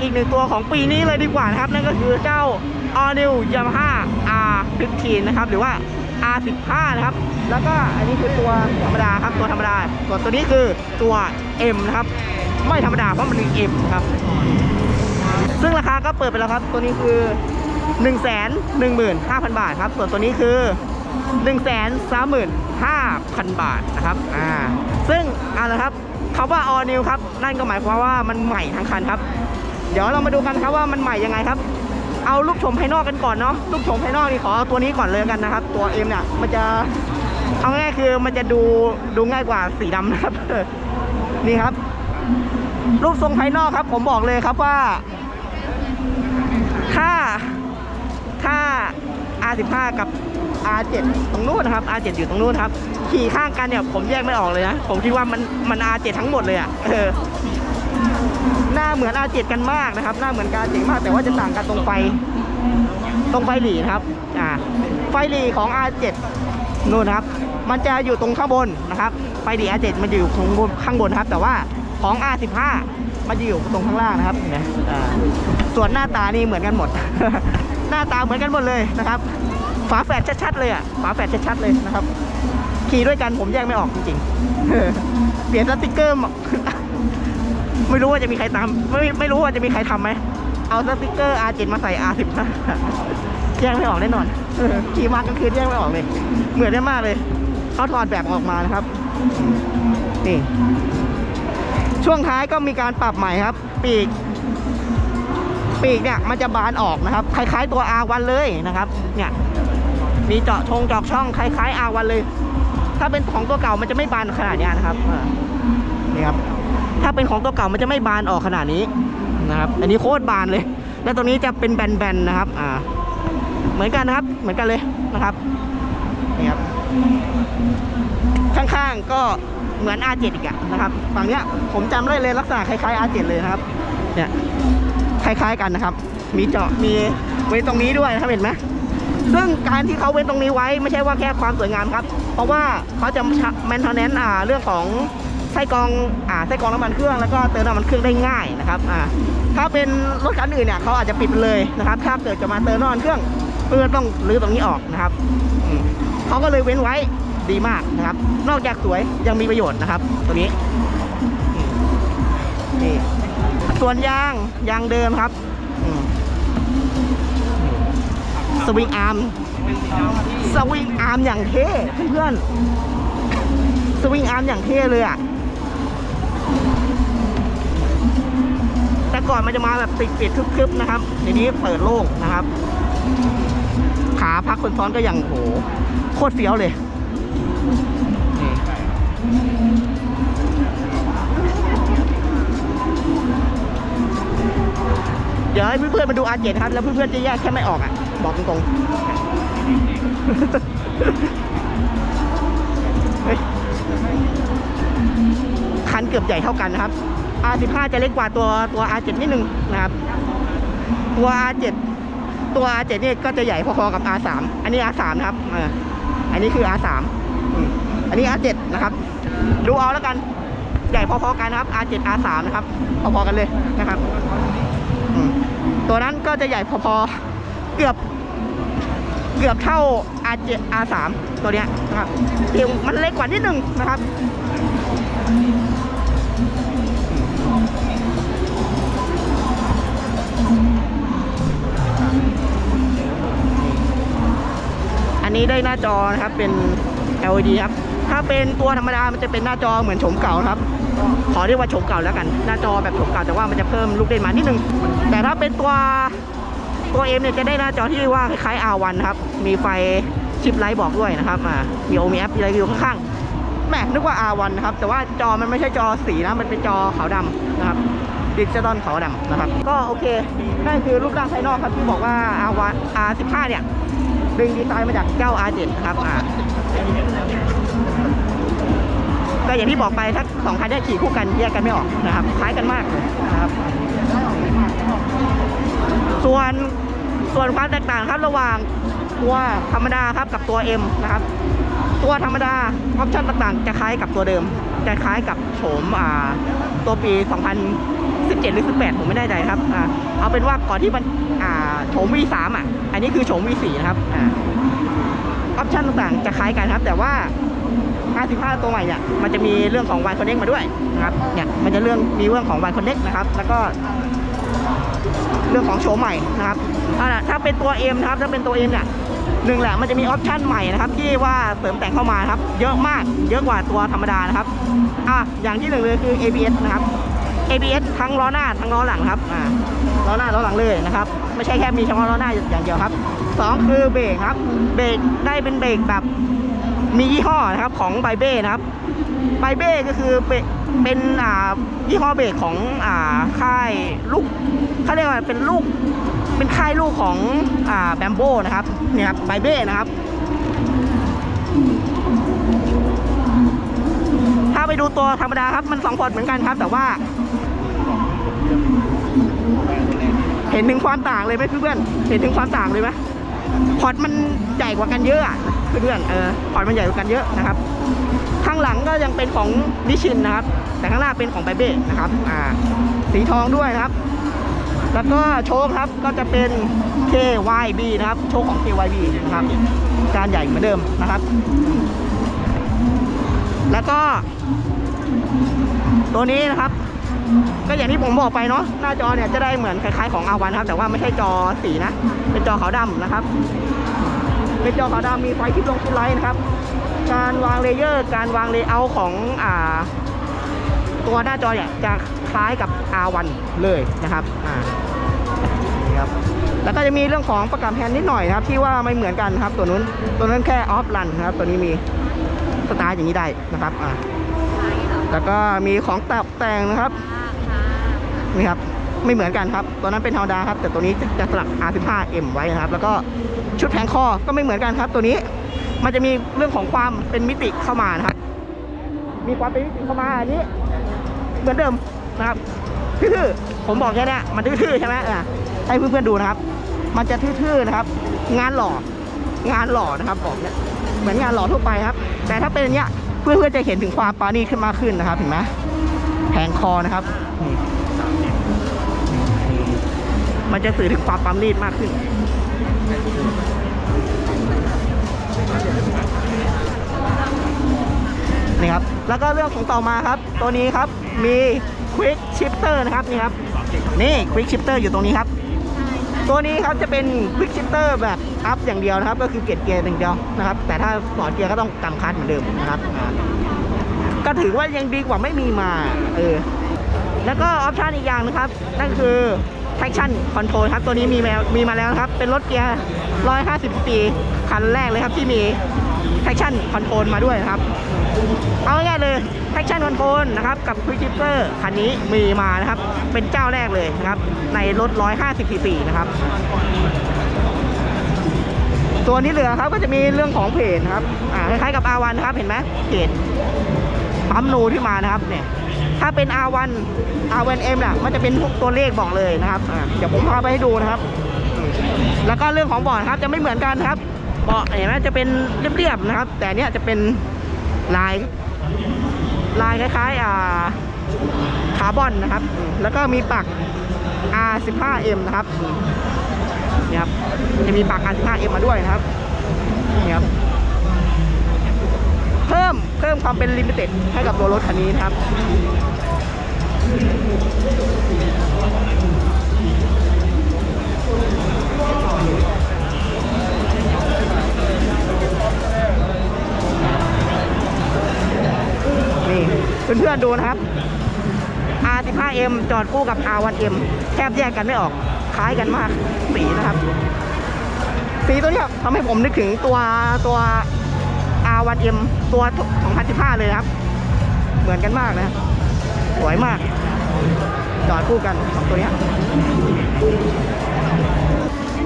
อีกหนึ่งตัวของปีนี้เลยดีกว่านะครับ นั่นก็คือเจ้า All New Yamaha R15 นะครับหรือว่า R15 นะครับ แล้วก็อันนี้คือตัวธรรมดาครับตัวธรรมดาส่วนตัวนี้คือตัว M นะครับ ไม่ธรรมดาเพราะมันเป็น M ครับ ซึ่งราคาก็เปิดไปแล้วครับ ตัวนี้คือ 1 1 5 0 0 0 บาทครับ ส่วนตัวนี้คือ 1 3 5 0 0 0 บาทนะครับอ่าซึ่งเอะไรครับคำว่า all new ครับ นั่นก็หมายความว่ามันใหม่ทั้งคันครับ เดี๋ยวเรามาดูกันครับว่ามันใหม่ยังไงครับ เอาลูกชมภายนอกกันก่อนเนาะลูกชมภายนอกนี่ขอเอาตัวนี้ก่อนเลยกันนะครับ ตัว M เนี่ยมันจะเอาง่ายคือมันจะดูดูง่ายกว่าสีดำนะครับ นี่ครับ รูปทรงภายนอกครับ ผมบอกเลยครับว่า ถ้าถ้า R15 กับ R7 ตรงนู้นนะครับ R7 อยู่ตรงนู้นครับ ขี่ข้างกันเนี่ยผมแยกไม่ออกเลยนะ ผมคิดว่ามันมัน R7 ทั้งหมดเลยอะ่ะเออ หน้าเหมือน R7 กันมากนะครับ หน้าเหมือนการ R7 มาก แต่ว่าจะต่างกันตรงไฟ ตรงไฟหลีนะครับ อ่า ไฟหลีของ R7 นู่นนะครับ มันจะอยู่ตรงข้างบนนะครับ ไฟหลี R7 มันจะอยู่ข้างบนข้างบนครับ แต่ว่าของ R15 มันจะอยู่ตรงข้างล่างนะครับเห็นไหมอ่า ส่วนหน้าตานี่เหมือนกันหมด หน้าตาเหมือนกันหมดเลยนะครับ ฝาแฝดชัดๆเลยอะ ฝาแฝดชัดๆเลยนะครับ ขี่ด้วยกันผมแยกไม่ออกจริงๆ เปลี่ยนสติกเกอร์มา ไม่รู้ว่าจะมีใครตามไม่ไม่รู้ว่าจะมีใครทำไหมเอาสติกเกอร์ R7 มาใส่ R15 แยกไม่ออกแน่นอนขี่มากลางคืนแยกไม่ออกเลย เหมือนกันมากเลยเขาถอดแบบออกมานะครับนี่ช่วงท้ายก็มีการปรับใหม่ครับ ปีก ปีกเนี่ยมันจะบานออกนะครับ คล้าย ๆ ตัว R1 เลยนะครับ เนี่ย มีเจาะชงเจอกช่องคล้ายๆ R1 เลย ถ้าเป็นของตัวเก่ามันจะไม่บานขนาดนี้นะครับนี่ครับ ถ้าเป็นของตัวเก่ามันจะไม่บานออกขนาดนี้นะครับ อันนี้โคตรบานเลย แล้วตรงนี้จะเป็นแบนๆนะครับ อ่า เหมือนกันนะครับ เหมือนกันเลยนะครับ นี่ครับ ข้างๆก็เหมือน R7 อีกอะนะครับ ฝั่งเนี้ยผมจำได้เลยลักษณะคล้ายๆ R7 เลยนะครับ เนี่ย คล้ายๆกันนะครับ มีเจาะ มีไว้ตรงนี้ด้วยนะครับเห็นไหมซึ่งการที่เขาเว้นตรงนี้ไว้ไม่ใช่ว่าแค่ความสวยงามครับ เพราะว่าเขาจะแมนเทนแนนอ่าเรื่องของ ไส้กรองอ่าไส้กรองน้ำมันเครื่องแล้วก็เติมน้ำมันเครื่องได้ง่ายนะครับอ่าถ้าเป็นรถคันอื่นเนี่ยเขาอาจจะปิดเลยนะครับถ้าเกิดจะมาเติมน้ำมันเครื่องเพื่อต้องรื้อตรงนี้ออกนะครับอืมเขาก็เลยเว้นไว้ดีมากนะครับ นอกจากสวยยังมีประโยชน์นะครับ ตัวนี้นี่ส่วนยางยางเดิมครับสวิงอาร์มสวิงอาร์มอย่างเท่เพื่อนสวิงอาร์มอย่างเท่เลยอะ แต่ก่อนมันจะมาแบบปิดปิดๆทึบๆนะครับทีนี้เปิดโล่งนะครับ ขาพักคนซ้อนก็ยังโหโคตรเฟี้ยวเลยเดี๋ยวให้เพื่อนๆมาดู R7 ครับ แล้วเพื่อนๆจะแยกแค่ไม่ออกอะ บอกตรงๆคันเกือบใหญ่เท่ากันนะครับ R15 จะเล็กกว่าตัวตัว R7 นิดนึงนะครับ ตัว R7 ตัว R7 นี่ก็จะใหญ่พอๆกับ R3 อันนี้ R3 นะครับอันนี้คือ R3 อืมอันนี้ R7 นะครับ ดูเอาแล้วกัน ใหญ่พอๆกันนะครับ R7 R3 นะครับ พอๆกันเลยนะครับ ตัวนั้นก็จะใหญ่พอๆ เกือบ เกือบเท่า R7 R3 ตัวเนี้ยนะครับเพียงมันเล็กกว่านิดนึงนะครับ อันนี้ได้หน้าจอนะครับเป็น LED ครับ ถ้าเป็นตัวธรรมดา มันจะเป็นหน้าจอเหมือนโฉมเก่าครับ ขอเรียกว่าโฉมเก่าแล้วกัน หน้าจอแบบโฉมเก่าแต่ว่ามันจะเพิ่มลูกเล่นมานิดนึง แต่ถ้าเป็นตัวตัว M เนี่ยจะได้หน้าจอที่เรียกว่าคล้ายๆ R1 นครับ มีไฟชิปไลท์บอกด้วยนะครับ อ่า มีโอมีแอปอะไรอยู่ข้างๆแหม่นึกว่า R1 นะครับ แต่ว่าจอมันไม่ใช่จอสีนะ มันเป็นจอขาวดำนะครับดิจิตอลขาวดำนะครับ ก็โอเค นั่นคือรูปร่างภายนอกครับที่บอกว่า R1 R15 เนี่ย ดึงดีไซน์มาจากเจ้า R7 นะครับอ่าก็อย่างที่บอกไปถ้าสองคันเนี่ยขี่คู่กันแยกกันไม่ออกนะครับคล้ายกันมากนะครับ ส่วนส่วนความแตกต่างครับระหว่างตัวธรรมดาครับกับตัว M นะครับ ตัวธรรมดาออปชั่นต่างๆ จะคล้ายกับตัวเดิม จะคล้ายกับโฉมอ่าตัวปี 2017 หรือ 18 ผมไม่แน่ใจครับอเอาเป็นว่าก่อนที่มันอ่าโฉม V3 อะ อันนี้คือโฉม V4 นะครับออปชั่นต่างๆจะคล้ายกันครับ แต่ว่า 55 ตัวใหม่เนี่ย มันจะมีเรื่องของ Y Connect มาด้วยนะครับ เนี่ย มันจะเรื่องมีเรื่องของ Y Connect นะครับ แล้วก็เรื่องของโฉมใหม่นะครับเอาถ้าเป็นตัว M นะครับ ถ้าเป็นตัว M เนี่ย หนึ่งแหละมันจะมีออปชั่นใหม่นะครับที่ว่าเสริมแต่งเข้ามานะครับ เยอะมากเยอะกว่าตัวธรรมดานะครับอะอย่างที่หนึ่งเลยคือ ABS นะครับ ABS ทั้งล้อหน้าทั้งล้อหลังครับอ่าล้อหน้าล้อหลังเลยนะครับ ไม่ใช่แค่มีเฉพาะล้อหน้าอย่างเดียวครับสองคือเบรกครับเบรกได้เป็นเบรกแบบมียี่ห้อนะครับของไบเบ้นะครับไบเบ้ก็คือเป็นเป็นอ่ายี่ห้อเบรกของอ่าค่ายลูกเขาเรียกว่าเป็นลูก เป็นค่ายลูกของอ่าแบมโบนะครับเนี่ยครับไบเบ้นะครับ ถ้าไปดูตัวธรรมดาครับมันสองพอร์ตเหมือนกันครับ แต่ว่า เห็นถึงความต่างเลยไหมเพื่อนเห็นถึงความต่างเลยไหมพอร์ตมันใหญ่กว่ากันเยอะเพื่อนเออพอร์ตมันใหญ่กว่ากันเยอะนะครับ ข้างหลังก็ยังเป็นของนิชินนะครับ แต่ข้างหน้าเป็นของไบเบ้นะครับอ่าสีทองด้วยนะครับ แล้วก็โชคครับก็จะเป็น KYB นะครับ โชคของ KYB นะครับการใหญ่เหมือนเดิมนะครับ แล้วก็ ตัวนี้นะครับ ก็อย่างที่ผมบอกไปเนาะหน้าจอเนี่ยจะได้เหมือนคล้ายๆของอาวันครับ แต่ว่าไม่ใช่จอสีนะ เป็นจอขาวดำนะครับ เป็นจอขาวดำมีไฟคลิปลงคลิปไลท์นะครับ การวางเลเยอร์ การวางเลเยอร์ของอ่า ตัวหน้าจอเนี่ยจะ ล้ายกับ R1 เลยนะครับอ่านี่ครับแล้วก็จะมีเรื่องของประกับแฮนด์นิดหน่อยนะครับ ที่ว่าไม่เหมือนกันครับตัวนู้นตัวนั้นแค่ออฟรันนะครับ ตัวนี้มีสตาร์ทอย่างนี้ได้นะครับอ่าแล้วก็มีของตับแต่งนะครับนี่ครับไม่เหมือนกันครับ ตัวนั้นเป็นธรรมดาครับ แต่ตัวนี้จะสลัก R15M ไว้นะครับ แล้วก็ชุดแผงคอก็ไม่เหมือนกันครับ ตัวนี้มันจะมีเรื่องของความเป็นมิติเข้ามานะครับ มีความเป็นมิติเข้ามาอันนี้ เหมือนเดิม นะครับทื่อๆผมบอกแค่นี้มันทื่อๆใช่ไหมอะให้เพื่อนๆดูนะครับ มันจะทื่อๆนะครับ งานหล่องานหล่อนะครับบอกเนี่ยเหมือนงานหล่อทั่วไปครับ แต่ถ้าเป็นอย่างเนี้ยเพื่อนๆจะเห็นถึงความปาณีตขึ้นมากขึ้นนะครับเห็นไหมแผงคอนะครับมันจะสื่อถึงความปราณีตมากขึ้นนี่ครับ แล้วก็เรื่องของต่อมาครับ ตัวนี้ครับมี Quick Shifter นะครับนี่ครับนี่ Quick Shifter อยู่ตรงนี้ครับ ตัวนี้ครับจะเป็น Quick Shifter แบบอัพอย่างเดียวนะครับ ก็คือเกียร์เกียร์อย่างเดียวนะครับ แต่ถ้าสอนเกียร์ก็ต้องกำคัดเหมือนเดิมนะครับก็ถือว่ายังดีกว่าไม่มีมาเออแล้วก็ออปชันอีกอย่างนะครับ นั่นคือ traction control ครับ ตัวนี้มีมามีมาแล้วครับ เป็นรถเกียร์ 150ปีคันแรกเลยครับที่มี traction control มาด้วยครับ เอาง่ายเลย traction control นะครับกับ quick shifter คันนี้มีมานะครับ เป็นเจ้าแรกเลยนะครับ ในรถ 150 cc นะครับตัวนี้เหลือครับก็จะมีเรื่องของเพจนะครับอ่าคล้ายๆกับ R1 นะครับเห็นไหมเพจปั๊มนูที่มานะครับเนี่ยถ้าเป็น R1 R1M น่ะมันจะเป็นพวกตัวเลขบอกเลยนะครับอ่าเดี๋ยวผมพาไปให้ดูนะครับ แล้วก็เรื่องของบาะนะครับจะไม่เหมือนกันครับ เบาะเห็นไหมจะเป็นเรียบๆนะครับ แต่เนี้ยจะเป็นลายลายคล้ายๆอ่าคาร์บอนนะครับ แล้วก็มีปัก R15M นะครับนี่ครับจะมีปัก R15M มาด้วยนะครับนี่ครับเพิ่มเพิ่มความเป็นลิมิเต็ดให้กับตัวรถคันนี้นะครับ อนๆดูนะครับ R15M จอดคู่กับ R1M แทบแยกกันไม่ออก คล้ายกันมากสีนะครับ สีตัวเนี้ยทำให้ผมนึกถึงตัวตัว R1M ตัว 2015 เลยครับ เหมือนกันมากนะสวยมาก จอดคู่กันสองตัวเนี้ย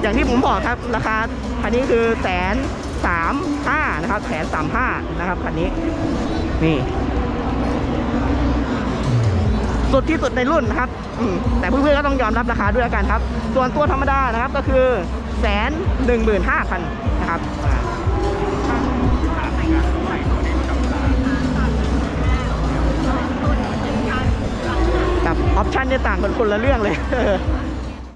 อย่างที่ผมบอกครับราคาคันนี้คือแสนสามห้านะครับแสนสามห้านะครับคันนี้นี่ สุดที่สุดในรุ่นนะครับแต่เพื่อนๆก็ต้องยอมรับราคาด้วยกันครับ ส่วนตัวธรรมดานะครับก็คือแสนหนึ่งหมื่นห้าพันนะครับกับออปชันเนี่ยต่างกันคนละเรื่องเลย